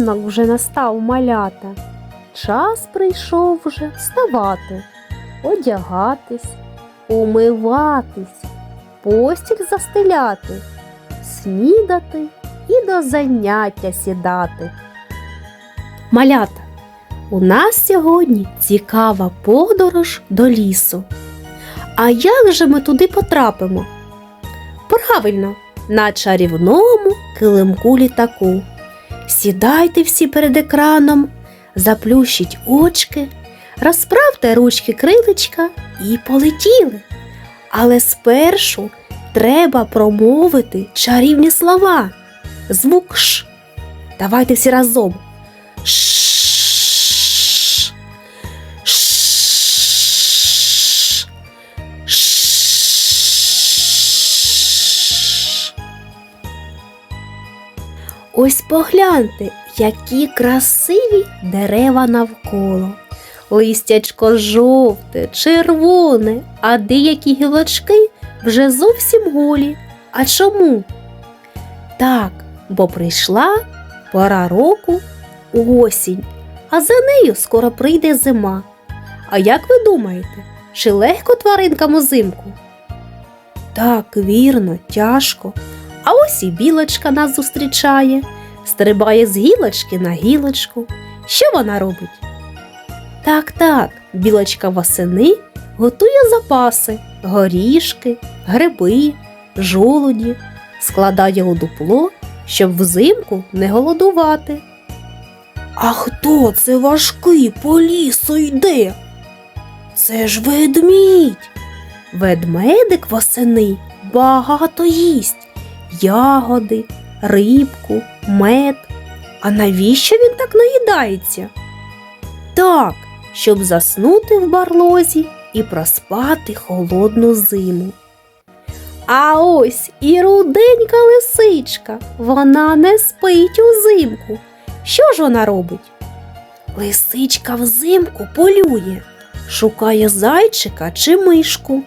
ранок вже настав малята. Час прийшов вже вставати, одягатись, умиватись, постіль застеляти, снідати і до заняття сідати. Малята, у нас сьогодні цікава подорож до лісу. А як же ми туди потрапимо? Правильно, на чарівному килимку літаку. Сідайте всі перед екраном, заплющіть очки, розправте ручки крилечка і полетіли. Але спершу треба промовити чарівні слова. Звук Ш. Давайте всі разом. Ш. Ось погляньте, які красиві дерева навколо. Листячко жовте, червоне, а деякі гілочки вже зовсім голі. А чому? Так, бо прийшла пора року осінь, а за нею скоро прийде зима. А як ви думаєте, чи легко тваринкам узимку? Так, вірно, тяжко. А ось і білочка нас зустрічає, стрибає з гілочки на гілочку. Що вона робить? Так, так, білочка восени готує запаси, горішки, гриби, жолуді, складає у дупло, щоб взимку не голодувати. А хто це важкий по лісу йде? Це ж ведмідь. Ведмедик восени багато їсть ягоди, рибку, мед. А навіщо він так наїдається? Так, щоб заснути в барлозі і проспати холодну зиму. А ось і руденька лисичка. Вона не спить узимку. Що ж вона робить? Лисичка взимку полює, шукає зайчика чи мишку.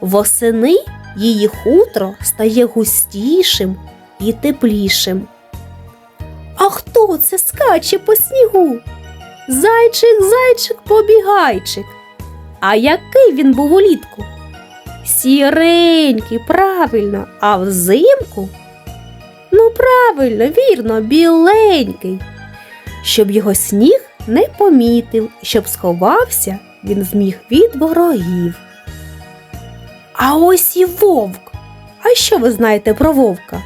Восени її хутро стає густішим і теплішим. А хто це скаче по снігу? Зайчик, зайчик, побігайчик. А який він був улітку? Сіренький, правильно, а взимку? Ну, правильно, вірно, біленький. Щоб його сніг не помітив, щоб сховався, він зміг від ворогів. А ось і вовк. А що ви знаєте про вовка?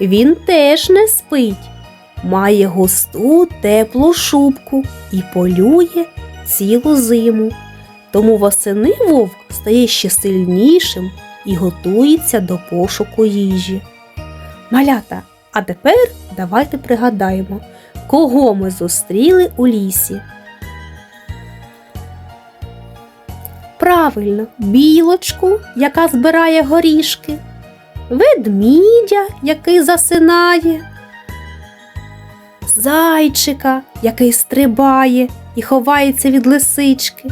Він теж не спить, має густу теплу шубку і полює цілу зиму. Тому восени вовк стає ще сильнішим і готується до пошуку їжі. Малята, а тепер давайте пригадаємо, кого ми зустріли у лісі. Правильно, білочку, яка збирає горішки, ведмідя, який засинає, зайчика, який стрибає і ховається від лисички,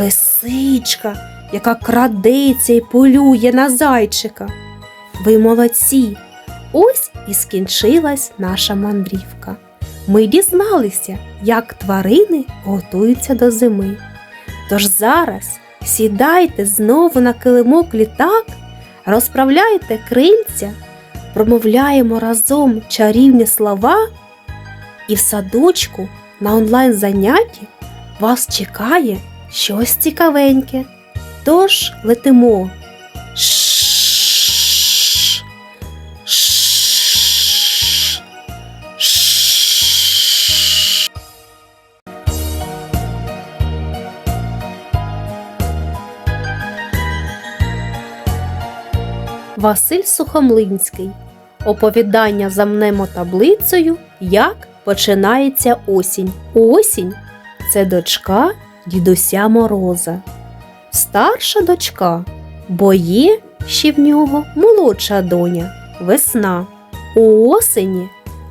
лисичка, яка крадеться і полює на зайчика. Ви молодці! Ось і скінчилась наша мандрівка. Ми дізналися, як тварини готуються до зими. Тож зараз сідайте знову на килимок літак, розправляйте крильця, промовляємо разом чарівні слова, і в садочку на онлайн занятті вас чекає щось цікавеньке. Тож летимо. Василь Сухомлинський. Оповідання за мнемотаблицею Як починається осінь. Осінь це дочка дідуся Мороза. Старша дочка, бо є ще в нього молодша доня весна. У осені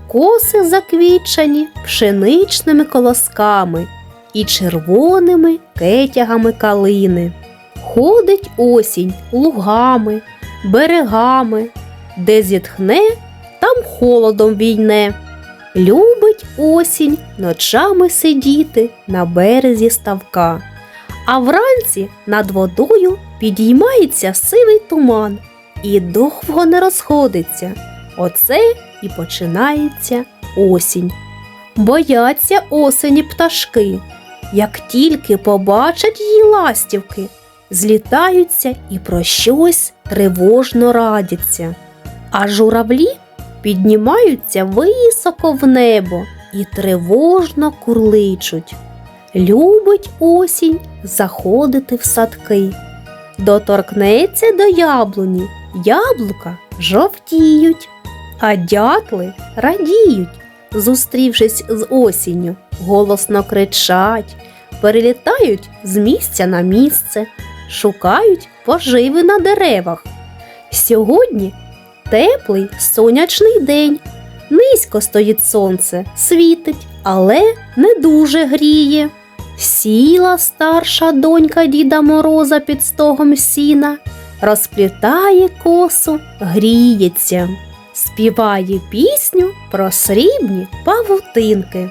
коси заквічані пшеничними колосками і червоними кетягами калини. Ходить осінь лугами, берегами, де зітхне, там холодом війне. Любить осінь ночами сидіти на березі ставка, а вранці над водою підіймається сивий туман і довго не розходиться. Оце і починається осінь. Бояться осені пташки. Як тільки побачать її ластівки, злітаються і про щось тривожно радяться. А журавлі піднімаються високо в небо і тривожно курличуть. Любить осінь заходити в садки. Доторкнеться до яблуні, яблука жовтіють, а дятли радіють, зустрівшись з осінню, голосно кричать, перелітають з місця на місце, шукають поживи на деревах. Сьогодні теплий сонячний день. Низько стоїть сонце, світить, але не дуже гріє. Сіла старша донька Діда Мороза під стогом сіна, розплітає косу, гріється, співає пісню про срібні павутинки.